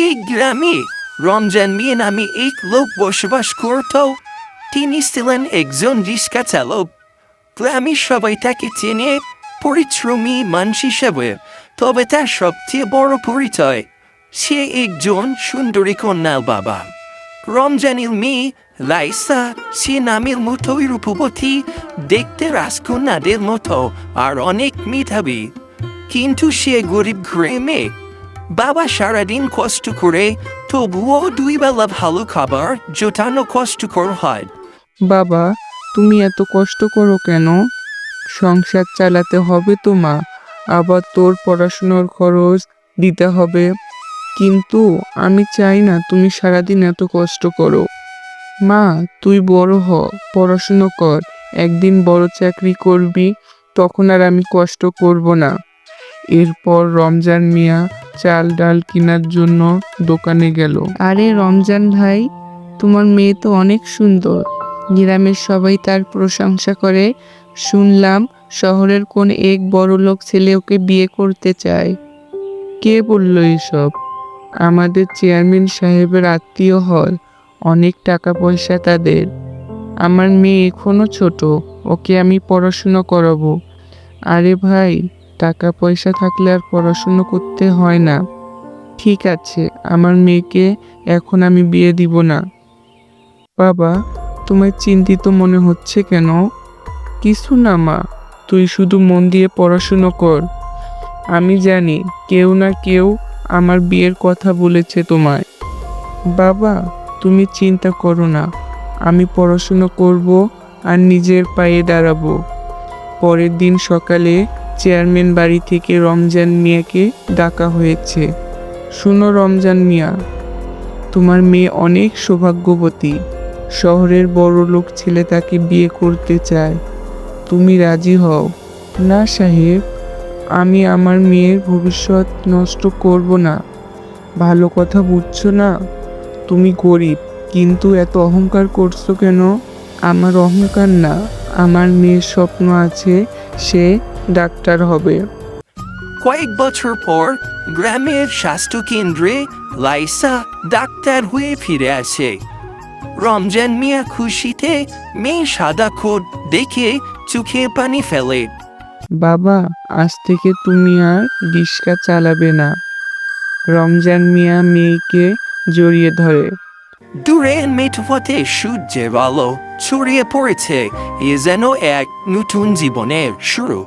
এই গ্রামে রমজান মিয়া নামে এক লোক বসবাস করত। তিনি ছিলেন একজন রিস্কা চালক। গ্রামের সবাই তাকে চেনে পরিশ্রমী মানুষ হিসেবে, তবে তার সবচেয়ে বড় পরিচয়, সে একজন সুন্দরী কন্যার বাবা। রমজানের মেয়ে লাইসা সে নামের মতোই রূপবতী, দেখতে রাজকন্যাদের মতো আর অনেক মেধাবী। কিন্তু সে গরিব গ্রামে বাবা সারাদিন কষ্ট করে, তবুও দুই বেলা ভালো খাবার জোটানো কষ্টকর হয়। বাবা, তুমি এত কষ্ট করো কেন? সংসার চালাতে হবে তো মা, আবার তোর পড়াশোনার খরচ দিতে হবে। কিন্তু আমি চাই না তুমি সারাদিন এত কষ্ট করো। মা, তুই বড় হ, পড়াশুনো কর, একদিন বড় চাকরি করবি, তখন আর আমি কষ্ট করব না। এরপর রমজান মিয়া চাল ডাল কেনার জন্য দোকানে গেল। আরে রমজান ভাই, তোমার মেয়ে তো অনেক সুন্দর। গ্রামের সবাই তার প্রশংসা করে। শুনলাম শহরের কোন এক বড় লোক ছেলে ওকে বিয়ে করতে চায়। কে বলল এসব? আমাদের চেয়ারম্যান সাহেবের আত্মীয় হল, অনেক টাকা পয়সা তাদের। আমার মেয়ে এখনও ছোট, ওকে আমি পড়াশুনো করাবো। আরে ভাই টাকা পয়সা থাকলে আর পড়াশুনো করতে হয় না। ঠিক আছে, আমার মেয়েকে এখন আমি বিয়ে দিব না। বাবা, তোমায় চিন্তিত মনে হচ্ছে কেন? কিছু না, মা। তুই শুধু মন দিয়ে পড়াশুনো কর। আমি জানি কেউ না কেউ আমার বিয়ের কথা বলেছে তোমায়। বাবা, তুমি চিন্তা করো না। আমি পড়াশুনো করব আর নিজের পায়ে দাঁড়াবো। পরের দিন সকালে চেয়ারম্যান বাড়ি থেকে রমজান মিয়াকে ডাকা হয়েছে। শুনো রমজান মিয়া, তোমার মেয়ে অনেক সৌভাগ্যবতী। শহরের বড় লোক ছেলে তাকে বিয়ে করতে চায়। তুমি রাজি হও। না সাহেব, আমি আমার মেয়ের ভবিষ্যৎ নষ্ট করব না। ভালো কথা বুঝছ না? তুমি গরিব, কিন্তু এত অহংকার করছ কেন? আমার অহংকার না। আমার মেয়ের স্বপ্ন আছে সে ডাক্তার হবে। কয়েক বছর পর গ্রামের স্বাস্থ্য কেন্দ্রে লাইসা ডাক্তার হয়ে ফিরে আসে। রমজান মিয়া খুশিতে মেয়ে সাদা কোট দেখে চোখে পানি ফেলে। বাবা আজ থেকে তুমি আর রিক্সা চালাবে না। রমজান মিয়া মেয়েকে জড়িয়ে ধরে। দূরে মেঠোপথে সূর্যের আলো ছড়িয়ে পড়েছে। এ যেন এক নতুন জীবনের শুরু।